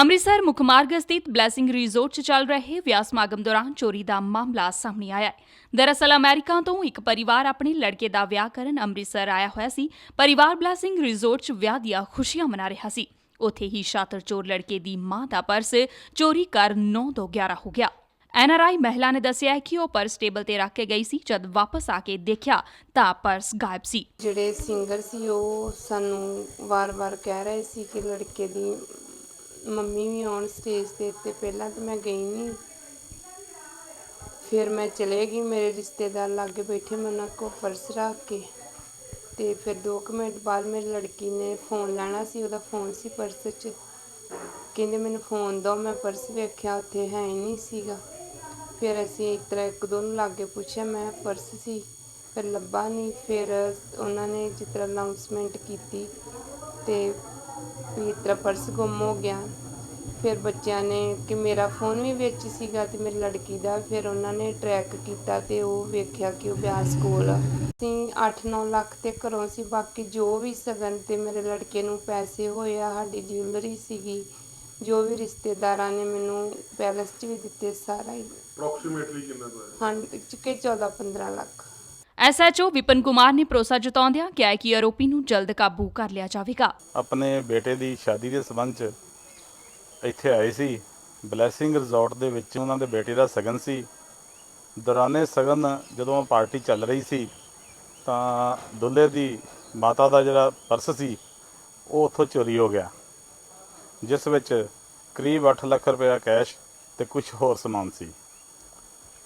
ਅੰਮ੍ਰਿਤਸਰ ਮੁੱਖ ਮਾਰਗ ਸਥਿਤ ਬਲੈਸਿੰਗ ਰਿਜ਼ੋਰਟ 'ਚ ਚੱਲ ਰਹੇ ਵਿਆਹ ਸਮਾਗਮ ਦੌਰਾਨ ਚੋਰੀ ਦਾ ਮਾਮਲਾ ਸਾਹਮਣੇ ਆਇਆ ਹੈ। ਦਰਅਸਲ ਅਮਰੀਕਾ ਤੋਂ ਇੱਕ ਪਰਿਵਾਰ ਆਪਣੇ ਲੜਕੇ ਦਾ ਵਿਆਹ ਕਰਨ ਅੰਮ੍ਰਿਤਸਰ ਆਇਆ ਹੋਇਆ ਸੀ। ਪਰਿਵਾਰ ਬਲੈਸਿੰਗ ਰਿਜ਼ੋਰਟ 'ਚ ਵਿਆਹ ਦੀਆਂ ਖੁਸ਼ੀਆਂ ਮਨਾ ਰਿਹਾ ਸੀ। ਉੱਥੇ ਹੀ ਸ਼ਾਤਰ ਚੋਰ ਲੜਕੇ ਦੀ ਮਾਂ ਦਾ ਪਰਸ ਚੋਰੀ ਕਰ 9 ਤੋਂ 11 ਹੋ ਗਿਆ। ਐਨਆਰਆਈ ਮਹਿਲਾ ਨੇ ਦੱਸਿਆ ਕਿ ਉਹ ਪਰਸ ਟੇਬਲ ਤੇ ਰੱਖ ਕੇ ਗਈ ਸੀ। ਜਦ ਵਾਪਸ ਆ ਕੇ ਦੇਖਿਆ ਤਾਂ ਪਰਸ ਗਾਇਬ ਸੀ। ਜਿਹੜੇ ਸਿੰਗਰ ਸੀ, ਉਹ ਸਾਨੂੰ ਵਾਰ-ਵਾਰ ਕਹਿ ਰਹੇ ਸੀ ਕਿ ਲੜਕੇ ਦੀ ਮੰਮੀ ਵੀ ਆਉਣ ਸਟੇਜ ਤੇ ਤੇ ਪਹਿਲਾਂ ਤਾਂ ਮੈਂ ਗਈ ਨਹੀਂ। ਫਿਰ ਮੈਂ ਚਲੇ ਗਈ, ਮੇਰੇ ਰਿਸ਼ਤੇਦਾਰ ਲਾਗੇ ਬੈਠੇ ਮੈਂ ਉਹਨਾਂ ਕੋਲ ਪਰਸ ਰੱਖ ਕੇ। ਤੇ ਫਿਰ 2 ਮਿੰਟ ਬਾਅਦ ਮੇਰੀ ਲੜਕੀ ਨੇ ਫੋਨ ਲੈਣਾ ਸੀ, ਉਹਦਾ ਫੋਨ ਸੀ ਪਰਸ 'ਚ। ਕਹਿੰਦੇ ਮੈਨੂੰ ਫੋਨ ਦਿਓ ਮੈਂ ਪਰਸ ਵੇਖਿਆ, ਉੱਥੇ ਹੈ ਹੀ ਨਹੀਂ ਸੀਗਾ। ਫਿਰ ਅਸੀਂ ਇੱਕ ਤਰ੍ਹਾਂ ਇੱਕ ਦੋ ਨੂੰ ਲਾਗੇ ਪੁੱਛਿਆ, ਮੈਂ ਪਰਸ ਸੀ ਫਿਰ ਲੱਭਾ ਨਹੀਂ। ਫਿਰ ਉਹਨਾਂ ਨੇ ਜਿਸ ਤਰ੍ਹਾਂ ਅਨਾਉਂਸਮੈਂਟ ਕੀਤੀ ਤੇ ਵੀ ਇਸ ਤਰ੍ਹਾਂ ਪਰਸ ਗੁੰਮ ਹੋ ਗਿਆ। ਫਿਰ ਬੱਚਿਆਂ ਨੇ ਕਿ ਮੇਰਾ ਫੋਨ ਵੀ ਵਿੱਚ ਸੀਗਾ ਤੇ ਮੇਰੀ ਲੜਕੀ ਦਾ ਫਿਰ ਉਹਨਾਂ ਨੇ ਟਰੈਕ ਕੀਤਾ ਤੇ ਉਹ ਵੇਖਿਆ ਕਿ ਉਹ ਬਿਆਸ ਕੋਲ। ਅਸੀਂ 8-9 ਲੱਖ ਤੇ ਘਰੋਂ ਸੀ ਬਾਕੀ ਜੋ ਵੀ ਸਗਨ ਤੇ ਮੇਰੇ ਲੜਕੇ ਨੂੰ ਪੈਸੇ ਹੋਏ ਆ ਸਾਡੀ ਜਿਊਲਰੀ ਸੀਗੀ ਜੋ ਵੀ ਰਿਸ਼ਤੇਦਾਰਾਂ ਨੇ ਮੈਨੂੰ ਪੈਲਸ 'ਚ ਵੀ ਦਿੱਤੇ ਸਾਰਾ ਹੀ। ਅਪਰੋਕਸੀਮੇਟਲੀ ਕਿੰਨਾ ਕੁ ਹੈ ਹਾਂ ਚੁੱਕੇ 14-15 ਲੱਖ। ਐਸਐਚਓ ਵਿਪਨ ਕੁਮਾਰ ਨੇ ਭਰੋਸਾ ਜਤਾਉਂਦਿਆਂ ਕਿਹਾ ਕਿ ਆਰੋਪੀ ਨੂੰ ਜਲਦ ਕਾਬੂ ਕਰ ਲਿਆ ਜਾਵੇਗਾ। ਆਪਣੇ ਬੇਟੇ ਦੀ ਸ਼ਾਦੀ ਦੇ ਸਬੰਧ 'ਚ ਇੱਥੇ ਆਏ ਸੀ। ਬਲੈਸਿੰਗ ਰਿਜ਼ੋਰਟ ਦੇ ਵਿੱਚ ਉਹਨਾਂ ਦੇ ਬੇਟੇ ਦਾ ਸਗਨ ਸੀ। ਦੌਰਾਨੇ ਸਗਨ ਜਦੋਂ ਪਾਰਟੀ ਚੱਲ ਰਹੀ ਸੀ, ਤਾਂ ਦੁੱਲੇ ਦੀ ਮਾਤਾ ਦਾ ਜਿਹੜਾ ਪਰਸ ਸੀ, ਉਹ ਉੱਥੋਂ ਚੋਰੀ ਹੋ ਗਿਆ। ਜਿਸ ਵਿੱਚ ਕਰੀਬ 8 ਲੱਖ ਰੁਪਏ ਕੈਸ਼ ਤੇ ਕੁਝ ਹੋਰ ਸਮਾਨ ਸੀ।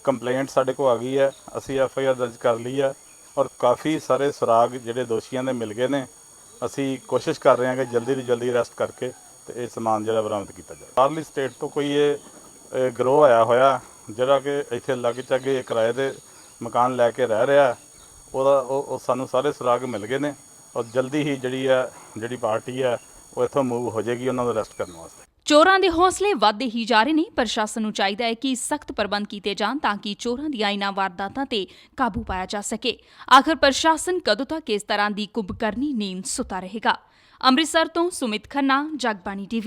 ਕੰਪਲੇਂਟ ਸਾਡੇ ਕੋਲ ਆ ਗਈ ਹੈ, ਅਸੀਂ ਐਫ ਆਈ ਆਰ ਦਰਜ ਕਰ ਲਈ ਹੈ ਔਰ ਕਾਫੀ ਸਾਰੇ ਸੁਰਾਗ ਜਿਹੜੇ ਦੋਸ਼ੀਆਂ ਦੇ ਮਿਲ ਗਏ ਨੇ, ਅਸੀਂ ਕੋਸ਼ਿਸ਼ ਕਰ ਰਹੇ ਹਾਂ ਕਿ ਜਲਦੀ ਤੋਂ ਜਲਦੀ ਅਰੈਸਟ ਕਰਕੇ ਤੇ ਇਹ ਸਮਾਨ ਜਿਹੜਾ ਬਰਾਮਦ ਕੀਤਾ ਜਾਵੇ। ਬਾਹਰਲੀ ਸਟੇਟ ਤੋਂ ਕੋਈ ਇਹ ਗਰੋਹ ਆਇਆ ਹੋਇਆ, ਜਿਹੜਾ ਕਿ ਇੱਥੇ ਲੱਗ ਚੱਗੇ ਕਿਰਾਏ ਦੇ ਮਕਾਨ ਲੈ ਕੇ ਰਹਿ ਰਿਹਾ, ਉਹਦਾ ਉਹ ਉਹ ਸਾਨੂੰ ਸਾਰੇ ਸੁਰਾਗ ਮਿਲ ਗਏ ਨੇ ਔਰ ਜਲਦੀ ਹੀ ਜਿਹੜੀ ਹੈ, ਜਿਹੜੀ ਪਾਰਟੀ ਹੈ, ਉਹ ਇੱਥੋਂ ਮੂਵ ਹੋ ਜਾਏਗੀ ਉਹਨਾਂ ਨੂੰ ਅਰੈਸਟ ਕਰਨ ਵਾਸਤੇ। ਚੋਰਾਂ ਦੇ ਹੌਸਲੇ ਵੱਧਦੇ ਹੀ ਜਾ ਰਹੇ ਨੇ। ਪ੍ਰਸ਼ਾਸਨ ਨੂੰ ਚਾਹੀਦਾ ਹੈ ਕਿ ਸਖਤ ਪ੍ਰਬੰਧ ਕੀਤੇ ਜਾਣ ਤਾਂ ਕਿ ਚੋਰਾਂ ਦੀਆਂ ਇਨ੍ਹਾਂ ਵਾਰਦਾਤਾਂ ਤੇ ਕਾਬੂ ਪਾਇਆ ਜਾ ਸਕੇ। ਆਖਰ ਪ੍ਰਸ਼ਾਸਨ ਕਦੋਂ ਤੱਕ ਇਸ ਤਰ੍ਹਾਂ ਦੀ ਕੁੰਭਕਰਨੀ ਨੀਂਦ ਸੁਤਾ ਰਹੇਗਾ? ਅੰਮ੍ਰਿਤਸਰ ਤੋਂ ਸੁਮਿਤ ਖੰਨਾ, ਜਗਬਾਣੀ ਟੀਵੀ।